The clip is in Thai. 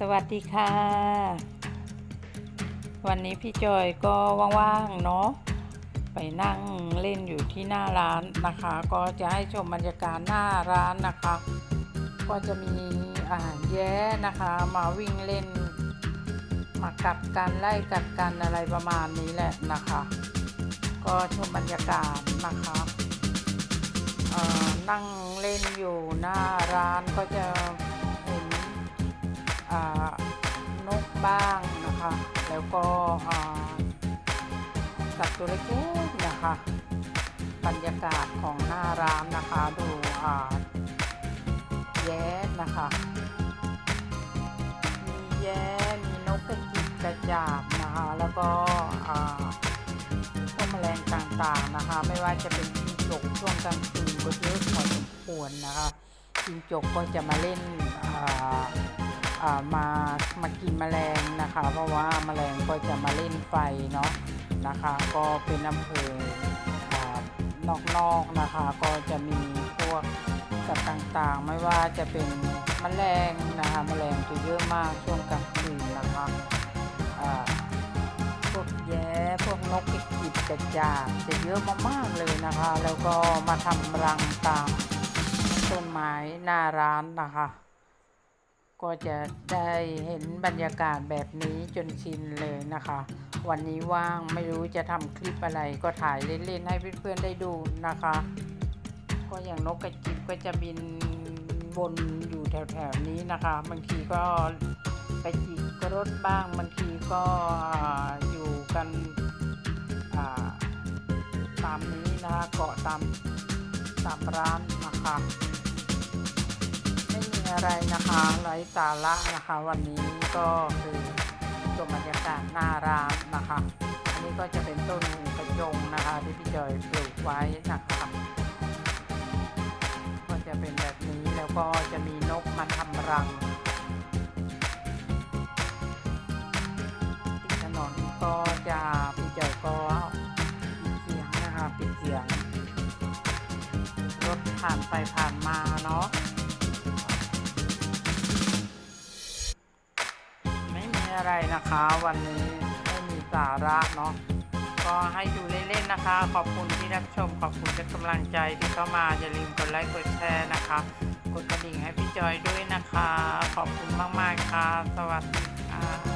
สวัสดีค่ะ วันนี้พี่จอยก็ว่างๆเนาะไปนั่งเล่นอยู่ที่หน้าร้านนะคะ ก็จะให้ชมบรรยากาศหน้าร้านนะคะ ก็จะมีอาหารแย้นะคะ มาวิ่งเล่น มากัดกันไล่กัดกันอะไรประมาณนี้แหละนะคะ ก็ชมบรรยากาศนะคะนั่งเล่นอยู่หน้าร้านก็จะ นกบ้างนะคะ แล้วก็สัตว์ตัวเล็กๆนะคะ บรรยากาศของหน้าร้านนะคะดูแย้นะคะ มีแย้มีนกกระจิบกระจาบนะคะ แล้วก็พวกแมลงต่างๆนะคะ ไม่ว่าจะเป็นจิ้งจกช่วงกลางคืนก็เยอะพอสมควรนะคะจิ้งจกก็จะมาเล่นอ่า มามากินแมลงนะคะ เพราะว่าแมลงก็จะมาเล่นไฟเนาะนะคะ ก็เป็นอำเภอนอกๆนะคะ ก็จะมีพวกสัตว์ต่างๆ ไม่ว่าจะเป็นแมลงนะคะแมลงจะเยอะมากช่วงกลางคืนนะคะพวกแย้พวกนกกิบกระจาบจะเยอะมากๆเลยนะคะ แล้วก็มาทำรังตามต้นไม้หน้าร้านนะคะ ก็จะได้เห็นบรรยากาศแบบนี้จนชินเลยนะคะ วันนี้ว่างไม่รู้จะทำคลิปอะไรก็ถ่ายเล่นๆให้เพื่อนๆได้ดูนะคะ ก็อย่างนกกระจิบก็จะบินวนอยู่แถวๆนี้นะคะบางทีก็ไปจิกกระรถบ้างบางทีก็อยู่กันาตามนี้นะคะเกาะตามตามร้านนะคะ อะไรนะคะไร้สาระนะคะ วันนี้ก็คือชมบรรยากาศหน้าร้านนะคะ อันนี้ก็จะเป็นต้นกระจงนะคะ ที่พี่จอยปลูกไว้นะคะก็จะเป็นแบบนี้แล้วก็จะมีนกมาทำรังถนนก็จะพี่จอยก็ปิดเสียงนะคะปิดเสียงรถผ่านไปผ่านมาเนาะ อะไรนะคะ วันนี้ไม่มีสาระเนาะก็ให้ดูเล่นๆนะคะ ขอบคุณที่รับชม ขอบคุณที่กำลังใจที่เข้ามาอย่าลืมกดไลค์กดแชร์นะคะ กดกระดิ่งให้พี่จอยด้วยนะคะ ขอบคุณมากๆค่ะ สวัสดีค่ะ